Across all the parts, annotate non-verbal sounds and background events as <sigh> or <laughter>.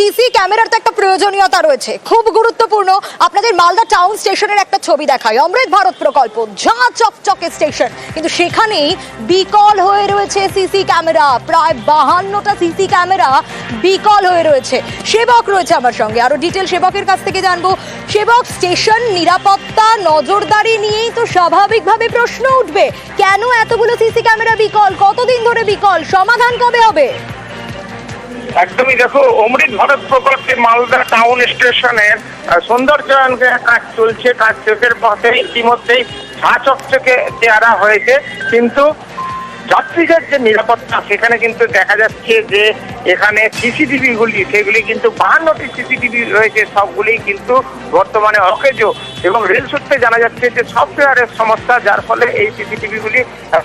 CC ক্যামেরার তো একটা প্রয়োজনীয়তা রয়েছে। খুব গুরুত্বপূর্ণ। আপনাদের মালদা টাউন স্টেশনের একটা ছবি দেখায় অমৃত ভারত প্রকল্প, ঝা চকচকে স্টেশন। কিন্তু সেখানেই বিকল হয়ে রয়েছে সিসি ক্যামেরা। প্রায় বাহান্নটা সিসি ক্যামেরা বিকল হয়ে রয়েছে। সেবক রয়েছে আমার সঙ্গে। আরও ডিটেল সেবকের কাছ থেকে জানব। সেবক স্টেশন নিরাপত্তা, নজরদারি নিয়েই তো স্বাভাবিকভাবে প্রশ্ন উঠবে। কেন এতগুলো সিসি ক্যামেরা বিকল? কতদিন ধরে বিকল? সমাধান কবে হবে? একদমই দেখো, অমৃত ভারত প্রকল্পে মালদা টাউন স্টেশনের সৌন্দর্যায়ন কাজ চলছে, কাজ চোখের পথে ইতিমধ্যেই ঝা চকচকে চেহারা হয়েছে। কিন্তু যাত্রীদের যে নিরাপত্তা, সেখানে কিন্তু দেখা যাচ্ছে যে এখানে সিসিটিভি গুলি, সেগুলি কিন্তু বাহান্নটি সিসিটিভি রয়েছে সবগুলি কিন্তু বর্তমানে অকেজ এবং রেল সূত্রে জানা যাচ্ছে যে সফটওয়্যারের সমস্যা, যার ফলে এই সিসিটিভি গুলি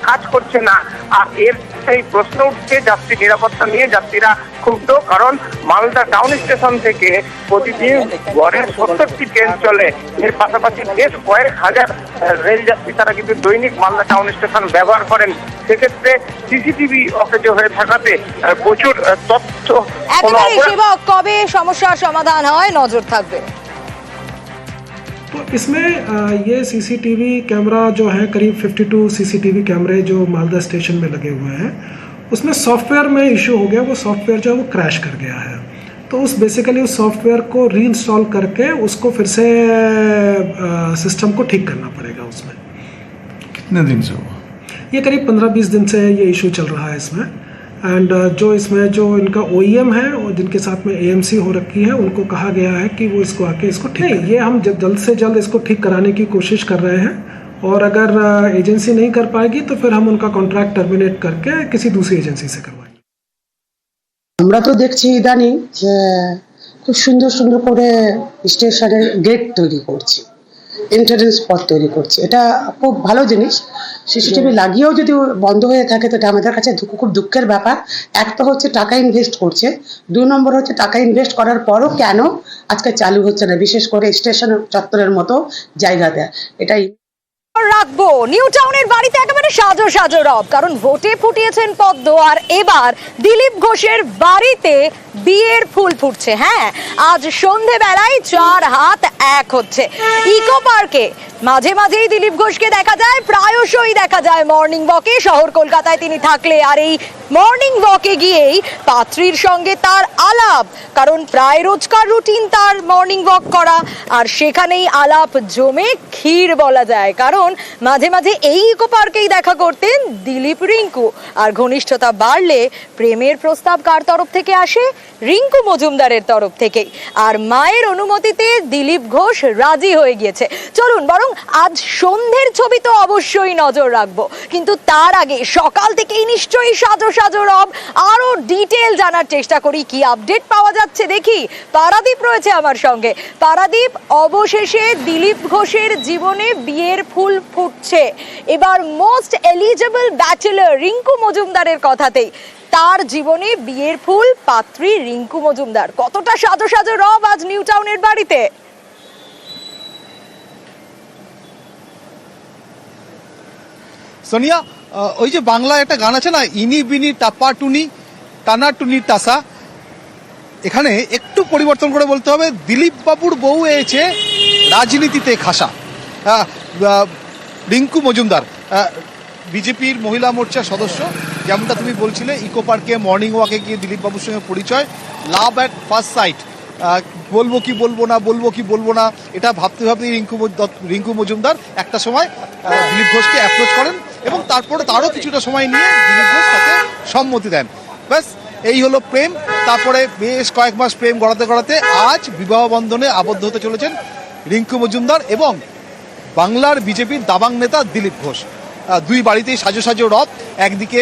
কাজ করছে না। আর এর সেই প্রশ্ন উঠছে, যাত্রী নিরাপত্তা নিয়ে যাত্রীরা ক্ষুব্ধ, কারণ মালদা টাউন স্টেশন থেকে প্রতিদিন গড়ে সত্তরটি ট্রেন চলে। এর পাশাপাশি বেশ কয়েক হাজার রেল যাত্রী তারা কিন্তু দৈনিক মালদা টাউন স্টেশন ব্যবহার করেন। সেক্ষেত্রে সিসিটিভি অকেজো হয়ে থাকাতে প্রচুর তথ্য কোনো একেবারে অপরাধ সেবক কবে সমস্যার সমাধান হয় নজর থাকবে तो इसमें अ, ये सीसीटीवी कैमरा जो है करीब 52 सीसीटीवी कैमरे जो मालदा स्टेशन में लगे हुए हैं उसमें सॉफ्टवेयर में इशू हो गया वो सॉफ्टवेयर जो है वो क्रैश कर गया है तो उस बेसिकली उस सॉफ्टवेयर को रीइंस्टॉल करके उसको फिर से सिस्टम को ठीक करना पड़ेगा उसमें कितने दिन से हुआ ये करीब 15-20 दिन से ये इशू चल रहा है इसमें एंड जो इसमें जो इनका ओ है और जिनके साथ में ए हो रखी है उनको कहा गया है कि वो इसको आके इसको ठीक ये हम जब जल्द से जल्द इसको ठीक कराने की कोशिश कर रहे हैं और अगर एजेंसी नहीं कर पाएगी तो फिर हम उनका कॉन्ट्रैक्ट टर्मिनेट करके किसी दूसरी एजेंसी से करवाएंगे আমরা তো দেখছি ইদানিং যে খুব সুন্দর সুন্দর করে স্টেশনের গেট তৈরি করছে এন্ট্রান্স পথ তৈরি করছে। এটা খুব ভালো জিনিস। সিসিটিভি লাগিয়েও যদি বন্ধ হয়ে থাকে, তো এটা আমাদের কাছে খুব দুঃখের ব্যাপার। এক তো হচ্ছে টাকা ইনভেস্ট করছে। দু নম্বর হচ্ছে টাকা ইনভেস্ট করার পরও কেন আজকে চালু হচ্ছে না? বিশেষ করে স্টেশন চত্বরের মতো জায়গা দেয়। এটাই রাখব। নিউ টাউনের বাড়িতে একেবারে সাজো সাজো রব, কারণ ভোটে ফুটিয়েছেন পদ্ম, আর এবার দিলীপ ঘোষের বাড়িতে বিয়ের ফুল ফুটছে। হ্যাঁ আজ চার হাত এক হচ্ছে। ইকো পার্কে মাঝে মাঝেই দিলীপ ঘোষকে দেখা যায়, প্রায়শই দেখা যায় মর্নিং ওয়াকে। শহর কলকাতায় তিনি থাকলে আর এই মর্নিং ওয়াকে গিয়েই পাত্রীর সঙ্গে তার আলাপ, কারণ প্রায় রোজকার রুটিন তার মর্নিং ওয়াক করা। আর সেখানেই আলাপ জমে ক্ষীর বলা যায়, কারণ মাঝে মাঝে এই ইকো পার্কেই দেখা করতেন দিলীপ রিঙ্কু। আর ঘনিষ্ঠতা বাড়লে প্রেমের প্রস্তাব কার তরফ থেকে আসে? রিঙ্কু মজুমদারের তরফ থেকেই। আর মায়ের অনুমতিতে দিলীপ ঘোষ রাজি হয়ে গিয়েছে। চলুন, বরং আজ সন্ধ্যের ছবি তো অবশ্যই নজর রাখব। কিন্তু তার আগে সকাল থেকেই নিশ্চয়ই সাজো সাজো রব। আরও ডিটেল জানার চেষ্টা করি, কি আপডেট পাওয়া যাচ্ছে দেখি। পারাদীপ রয়েছে আমার সঙ্গে। পারাদীপ, অবশেষে দিলীপ ঘোষের জীবনে বিয়ের ফুল ফুটছে। এবার মোস্ট এলিজেবল ব্যাচেলর রিঙ্কু মজুমদারের কথাতেই। তার জীবনে বিয়ের ফুল পাত্রী রিঙ্কু মজুমদার। কতটা সাজো সাজো রব আজ নিউ টাউনের বাড়িতে। সোনিয়া ওই যে বাংলায় একটা গান আছে না, ইনি বিনি টাপা টুনি, টানা টুনি টাসা এখানে একটু পরিবর্তন করে বলতে হবে দিলীপ বাবুর বউ এসেছে রাজনীতিতে খাসা। রিঙ্কু মজুমদার বিজেপির মহিলা মোর্চার সদস্য, যেমনটা তুমি বলছিলে, ইকো পার্কে মর্নিং ওয়াকে গিয়ে দিলীপ বাবুর সঙ্গে পরিচয়, লাভ অ্যাট ফার্স্ট সাইট। বলব কি বলব না, বলব কি বলব না, এটা ভাবতে ভাবতে রিঙ্কু রিঙ্কু মজুমদার একটা সময় দিলীপ ঘোষকে অ্যাপ্রোচ করেন এবং তারপরে তারও কিছুটা সময় নিয়ে দিলীপ ঘোষ তাকে সম্মতি দেন। ব্যাস, এই হলো প্রেম। তারপরে বেশ কয়েক মাস প্রেম গড়াতে গড়াতে আজ বিবাহ বন্ধনে আবদ্ধ হতে চলেছেন রিঙ্কু মজুমদার এবং বাংলার বিজেপির দাবাং নেতা দিলীপ ঘোষ। দুই বাড়িতেই সাজো সাজো রথ। একদিকে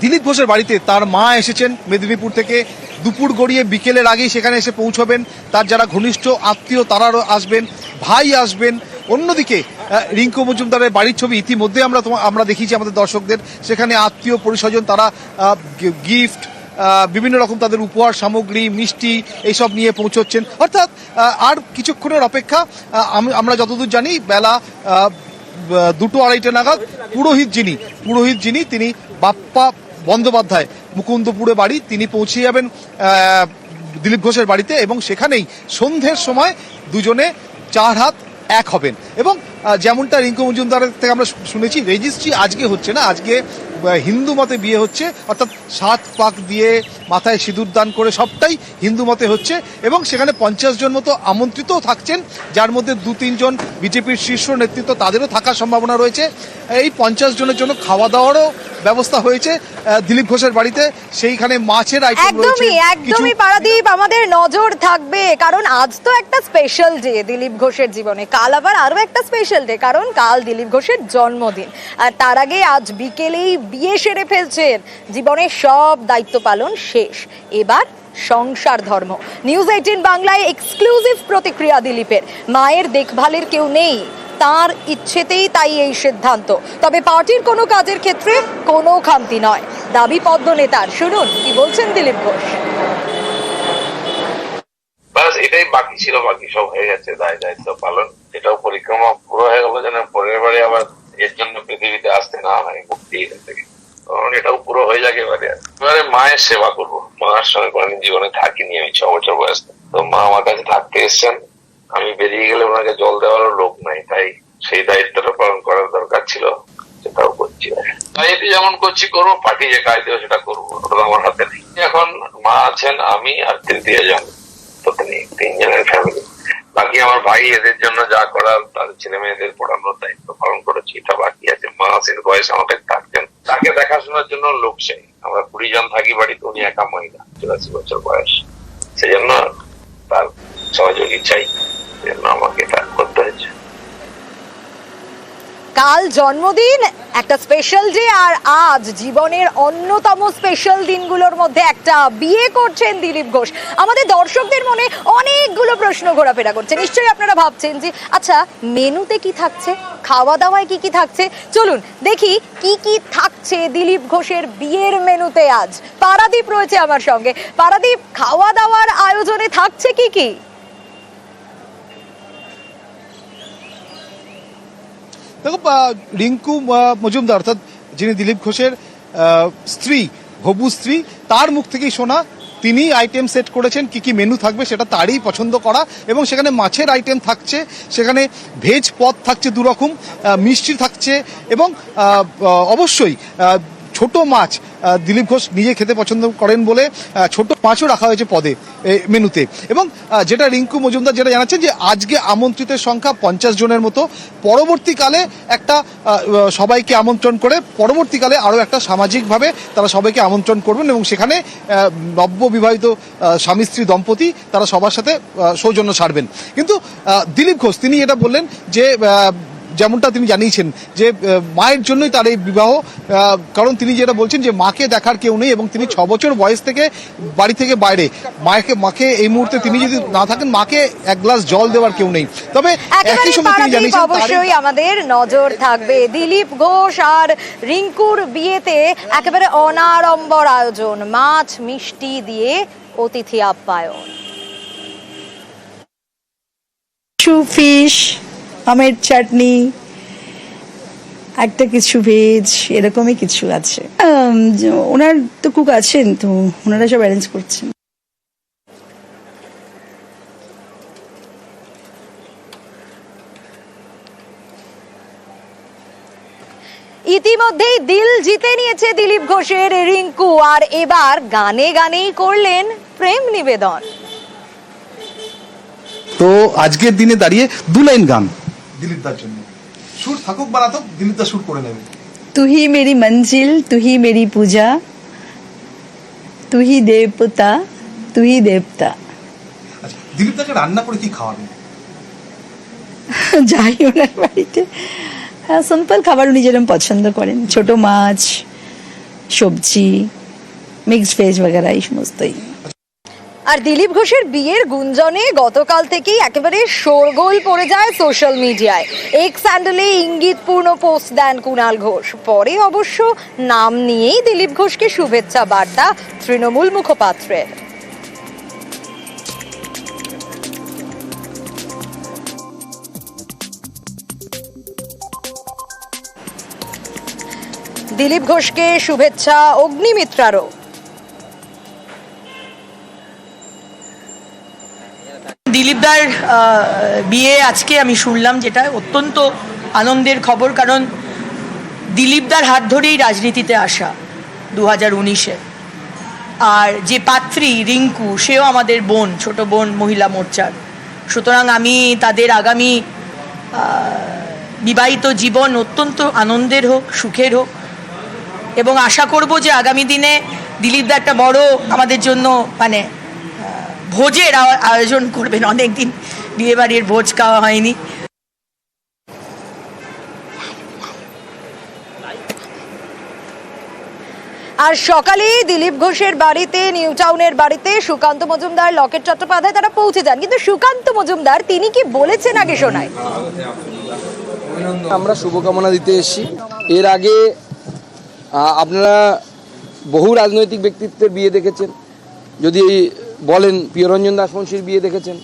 দিলীপ ঘোষের বাড়িতে তার মা এসেছেন মেদিনীপুর থেকে। দুপুর গড়িয়ে বিকেলের আগেই সেখানে এসে পৌঁছবেন। তার যারা ঘনিষ্ঠ আত্মীয়, তারাও আসবেন, ভাই আসবেন। অন্যদিকে রিঙ্কু মজুমদারের বাড়ির ছবি ইতিমধ্যে আমরা আমরা দেখিয়েছি আমাদের দর্শকদের। সেখানে আত্মীয়, পরিস্বজন, তারা গিফট বিভিন্ন রকম তাদের উপহার, সামগ্রী, মিষ্টি এইসব নিয়ে পৌঁছচ্ছেন। অর্থাৎ আর কিছুক্ষণের অপেক্ষা আমরা যতদূর জানি, বেলা দুটো আড়াইটে নাগাদ পুরোহিত যিনি পুরোহিত যিনি, তিনি বাপ্পা বন্দ্যোপাধ্যায়, মুকুন্দপুরে বাড়ি, তিনি পৌঁছে যাবেন দিলীপ ঘোষের বাড়িতে এবং সেখানেই সন্ধ্যের সময় দুজনে চার হাত এক হবেন। এবং যেমনটা রিঙ্কু মজুমদারের থেকে আমরা শুনেছি, রেজিস্ট্রি আজকে হচ্ছে না, আজকে হিন্দু মতে বিয়ে হচ্ছে, অর্থাৎ সাত পাক দিয়ে মাথায় সিঁদুর দান করে সবটাই হিন্দু মতে হচ্ছে, এবং সেখানে পঞ্চাশ জন মতো আমন্ত্রিতও থাকছেন, যার মধ্যে দু তিনজন বিজেপির শীর্ষ নেতৃত্ব তাদেরও থাকার সম্ভাবনা রয়েছে। এই পঞ্চাশ জনের জন্য খাওয়া দাওয়ারও ব্যবস্থা হয়েছে দিলীপ ঘোষের বাড়িতে। সেইখানে মাছের আইটেম একদমই একদমই পারাদীপ আমাদের নজর থাকবে কারণ আজ তো একটা স্পেশাল ডে দিলীপ ঘোষের জীবনে। কাল আবার আরও একটা স্পেশাল ডে কারণ কাল দিলীপ ঘোষের জন্মদিন। আর তার আগে আজ বিকেলেই বিয়ে সেরে ফেলছেন। জীবনের সব দায়িত্ব পালন শেষ। এবার সংসার ধর্ম। নিউজ এইটিন বাংলায় এক্সক্লুসিভ প্রতিক্রিয়া দিলীপের। মায়ের দেখভালের কেউ নেই, তার ইচ্ছেতেই তাই এই সিদ্ধান্ত। তবে পার্টির কোনো কাজের ক্ষেত্রে কোনো খামতি নয়। দাবি পদ্ম নেতার শুনুন, কি বলছেন দিলীপ ঘোষ। ব্যাস এটাই বাকি ছিল, বাকি সব হয়ে গেছে, দায় দায়িত্ব পালন। এটাও পরিক্রমা পুরো হয়ে গেল যেন পরের বারে আবার এর জন্য পৃথিবীতে আসতে না হয়, মুক্তি থেকে। এটাও পুরো হয়ে যাবে এবারে। এবারে মায়ের সেবা করব। মায়ের সঙ্গে কোনোদিন জীবনে থাকিনি আমি, ছ বছর বয়স। তো মা আমার কাছে থাকতে এসছেন। আমি বেরিয়ে গেলে ওনাকে জল দেওয়ারও লোক নাই, তাই সেই দায়িত্বটা পালন করার দরকার ছিল, সেটাও করছি দায়িত্ব যেমন করছি, করব, পার্টি যে কাজ দেবে সেটা করব, ওটা আমার হাতে নেই। এখন মা আছেন, আমি আর তৃতীয় জন পত্নী তিনজনের ফ্যামিলি বাকি আমার ভাই এদের জন্য যা করার, তাদের ছেলে মেয়েদের পড়ানোর দায়িত্ব পালন করেছি, এটা বাকি আছে। মা আশির বয়স আমাকে থাকতেন তাকে দেখাশোনার জন্য লোক চাই আমরা কুড়ি জন থাকি বাড়িতে, উনি একা মহিলা, চুরাশি বছর বয়স। সেজন্য তার সহযোগী চাই সেজন্য আমাকে তার করতে হয়েছে। কাল জন্মদিন, একটা স্পেশাল ডে আর আজ জীবনের অন্যতম স্পেশাল দিনগুলোর মধ্যে একটা বিয়ে করছেন দিলীপ ঘোষ। আমাদের দর্শকদের মনে অনেকগুলো প্রশ্ন ঘোরাফেরা করছে। নিশ্চয়ই আপনারা ভাবছেন যে আচ্ছা মেনুতে কি থাকছে? খাওয়া দাওয়ায় কি কি থাকছে? চলুন দেখি কি কি থাকছে দিলীপ ঘোষের বিয়ের মেনুতে আজ। পারাদীপ রয়েছে আমার সঙ্গে। পারাদীপ খাওয়া দাওয়ার আয়োজনে থাকছে কি কি? দেখো রিঙ্কু মজুমদার, অর্থাৎ যিনি দিলীপ ঘোষের স্ত্রী, হবু স্ত্রী, তার মুখ থেকেই শোনা তিনি আইটেম সেট করেছেন, কি কি মেনু থাকবে সেটা তারই পছন্দ করা, এবং সেখানে মাছের আইটেম থাকছে, সেখানে ভেজ পদ থাকছে দুরকম মিষ্টি থাকছে, এবং অবশ্যই ছোট মাছ দিলীপ ঘোষ নিজে খেতে পছন্দ করেন বলে ছোট মাছও রাখা হয়েছে পদে মেনুতে। এবং যেটা রিঙ্কু মজুমদার যেটা জানাচ্ছেন যে আজকে আমন্ত্রিতের সংখ্যা পঞ্চাশ জনের মতো। পরবর্তীকালে একটা সবাইকে আমন্ত্রণ করে পরবর্তীকালে আরও একটা সামাজিকভাবে তারা সবাইকে আমন্ত্রণ করবেন এবং সেখানে আহ, নব্য বিবাহিত স্বামী স্ত্রী দম্পতি তারা সবার সাথে সৌজন্য ছাড়বেন কিন্তু দিলীপ ঘোষ তিনি এটা বললেন যে যেমনটা তিনি জানিয়েছেন যে মায়ের জন্যই তার এই বিবাহ কারণ তিনি যেটা বলছেন যে মাকে দেখার কেউ নেই এবং তিনি ছ বছর বয়স থেকে বাড়ি থেকে বাইরে। মাকে মাকে এই মুহূর্তে তিনি যদি না থাকেন মাকে এক গ্লাস জল দেওয়ার কেউ নেই। তবে একই সঙ্গে তিনি জানিয়েছেন অবশ্যই আমাদের নজর থাকবে। দিলীপ ঘোষ আর রিঙ্কুর বিয়েতে একেবারে অনাড়ম্বর আয়োজন মাছ মিষ্টি দিয়ে অতিথি আপ্যায়ন। কিছু ফিশ আমের চাটনি একটা কিছু ভেজ এরকমই কিছু আছে। ওনার তো কুক আছেন তো ওনারা সব অ্যারেঞ্জ করছেন। ইতিমধ্যেই দিল জিতে নিয়েছে দিলীপ ঘোষের রিঙ্কু আর এবার গানে গানেই করলেন প্রেম নিবেদন। তো আজকের দিনে দাঁড়িয়ে দু লাইন গান। দিলীপদার জন্য। সুর থাকুক বা না থাকুক দিলীপদা সুর করে নেবে। তুহি মেরি মঞ্জিল তুহি মেরি পূজা তুহি দেবতা তুহি দেবতা। আচ্ছা, রান্না করে কি <laughs> যাই ওনার বাড়িতে। হ্যাঁ সিম্পল খাবার উনি যেরকম পছন্দ করেন। ছোট মাছ সবজি মিক্সড ভেজ বগেরা এই সমস্তই। আচ্ছা, আর দিলীপ ঘোষের বিয়ের গুঞ্জনে গতকাল থেকেই একেবারে শোরগোল পড়ে যায় সোশ্যাল মিডিয়ায়। এক স্যান্ডেলে ইঙ্গিতপূর্ণ পোস্ট দেন কুণাল ঘোষ। পরে অবশ্য নাম নিয়েই দিলীপ ঘোষকে শুভেচ্ছা বার্তা তৃণমূল মুখপাত্রের। দিলীপ ঘোষকে শুভেচ্ছা অগ্নিমিত্রারও। দিলীপদার বিয়ে আজকে আমি শুনলাম যেটা অত্যন্ত আনন্দের খবর, কারণ দিলীপদার হাত ধরেই রাজনীতিতে আসা দু হাজার উনিশে। আর যে পাত্রী রিঙ্কু, সেও আমাদের বোন, ছোট বোন মহিলা মোর্চার। সুতরাং আমি তাদের আগামী বিবাহিত জীবন অত্যন্ত আনন্দের হোক, সুখের হোক। এবং আশা করব যে আগামী দিনে দিলীপদা একটা বড় আমাদের জন্য মানে ভোজের আয়োজন করবেন। অনেকদিন বিয়েবাড়ির ভোজ খাওয়া হয়নি। আর সকালেই দিলীপ ঘোষের বাড়িতে নিউ টাউনের বাড়িতে সুকান্ত মজুমদার লকেট চট্টোপাধ্যায় তারা পৌঁছে যান। কিন্তু সুকান্ত মজুমদার তিনি কি বলেছেন আগে শোনায়? আমরা শুভকামনা দিতে এসেছি। এর আগে আপনারা বহু রাজনৈতিক ব্যক্তিত্বের বিয়ে দেখেছেন। যদি বলেন, প্রিয়রঞ্জন দাসমংশীর বিয়ে দেখেছেন।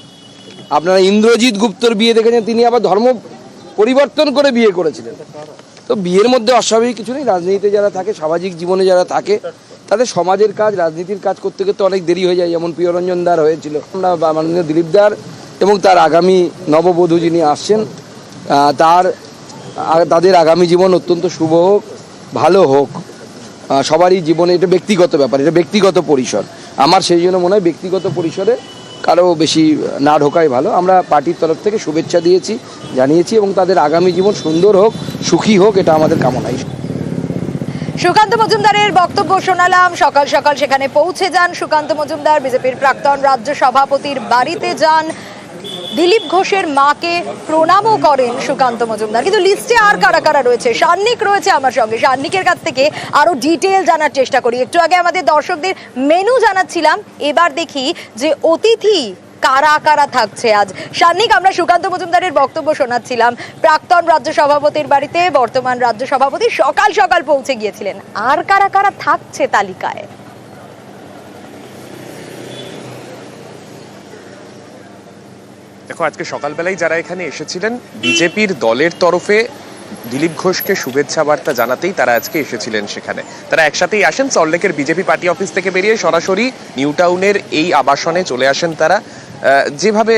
আপনারা ইন্দ্রজিৎ গুপ্তর বিয়ে দেখেছেন, তিনি আবার ধর্ম পরিবর্তন করে বিয়ে করেছিলেন। তো বিয়ের মধ্যে অস্বাভাবিক কিছু নেই, রাজনীতিতে যারা থাকে, সামাজিক জীবনে যারা থাকে, তাদের সমাজের কাজ, রাজনীতির কাজ করতে করতে অনেক দেরি হয়ে যায়, যেমন প্রিয়রঞ্জন দার হয়েছিল। আমরা মাননীয় দিলীপ দার এবং তার আগামী নববধূ যিনি আসছেন তার তাদের আগামী জীবন অত্যন্ত শুভ হোক, ভালো হোক। সবারই জীবনে এটা ব্যক্তিগত ব্যাপার, এটা ব্যক্তিগত পরিসর। আমার সেই জন্য মনে হয় ব্যক্তিগত পরিসরে কারও বেশি না ঢোকাই ভালো। আমরা পার্টির তরফ থেকে শুভেচ্ছা দিয়েছি, জানিয়েছি এবং তাদের আগামী জীবন সুন্দর হোক, সুখী হোক, এটা আমাদের কামনাই। সুকান্ত মজুমদারের বক্তব্য শোনালাম। সকাল সকাল সেখানে পৌঁছে যান সুকান্ত মজুমদার। বিজেপির প্রাক্তন রাজ্য সভাপতির বাড়িতে যান। দিলীপ ঘোষের মাকে প্রণামও করেন সুকান্ত মজুমদার। কিন্তু লিস্টে আর কারা কারা রয়েছে? সান্নিক রয়েছে আমার সঙ্গে। সান্নিকের কাছ থেকে আরও ডিটেল জানার চেষ্টা করি। একটু আগে আমাদের দর্শকদের মেনু জানাচ্ছিলাম। এবার দেখি যে অতিথি কারা কারা থাকছে আজ। সান্নিক, আমরা সুকান্ত মজুমদারের বক্তব্য শোনাচ্ছিলাম। প্রাক্তন রাজ্য সভাপতির বাড়িতে বর্তমান রাজ্য সভাপতি সকাল সকাল পৌঁছে গিয়েছিলেন। আর কারা কারা থাকছে তালিকায়? দেখো, আজকে সকালবেলায় যারা এখানে এসেছিলেন, বিজেপির দলের তরফে দিলীপ ঘোষকে শুভেচ্ছা বার্তা জানাতেই তারা আজকে এসেছিলেন সেখানে। তারা একসাথেই আসেন সল্টলেকের বিজেপি পার্টি অফিস থেকে বেরিয়ে সরাসরি নিউ টাউনের এই আবাসনে চলে আসেন তারা। যেভাবে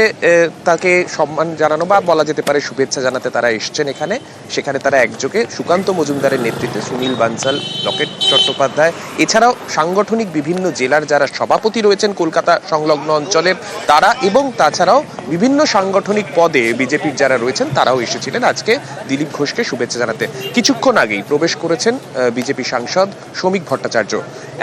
তাকে সম্মান জানানো বা বলা যেতে পারে শুভেচ্ছা জানাতে তারা এসছেন এখানে। সেখানে তারা একযোগে সুকান্ত মজুমদারের নেতৃত্বে সুনীল বানসাল, লকেট চট্টোপাধ্যায়। এছাড়াও সাংগঠনিক বিভিন্ন জেলার যারা সভাপতি রয়েছেন কলকাতা সংলগ্ন অঞ্চলের তারা এবং তাছাড়াও বিভিন্ন সাংগঠনিক পদে বিজেপির যারা রয়েছেন তারাও এসেছিলেন আজকে দিলীপ ঘোষকে শুভেচ্ছা জানাতে। কিছুক্ষণ আগেই প্রবেশ করেছেন বিজেপি সাংসদ শ্রমিক ভট্টাচার্য।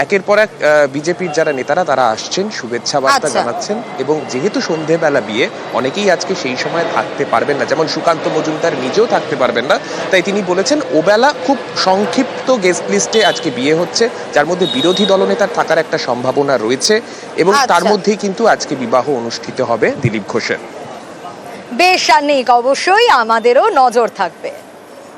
একের পর এক বিজেপির যারা নেতারা তারা আসছেন শুভেচ্ছা বার্তা আচ্ছা। জানাচ্ছেন এবং যেহেতু সন্ধেবেলা বিয়ে অনেকেই আজকে সেই সময় থাকতে পারবেন না। যেমন সুকান্ত মজুমদার নিজেও থাকতে পারবেন না। তাই তিনি বলেছেন ওবেলা খুব সংক্ষিপ্ত গেস্ট লিস্টে আজকে বিয়ে হচ্ছে যার মধ্যে বিরোধী দলনেতার থাকার একটা সম্ভাবনা রয়েছে এবং তার আচ্ছা। মধ্যেই কিন্তু আজকে বিবাহ অনুষ্ঠিত হবে দিলীপ ঘোষের বেশ অবশ্যই আমাদেরও নজর থাকবে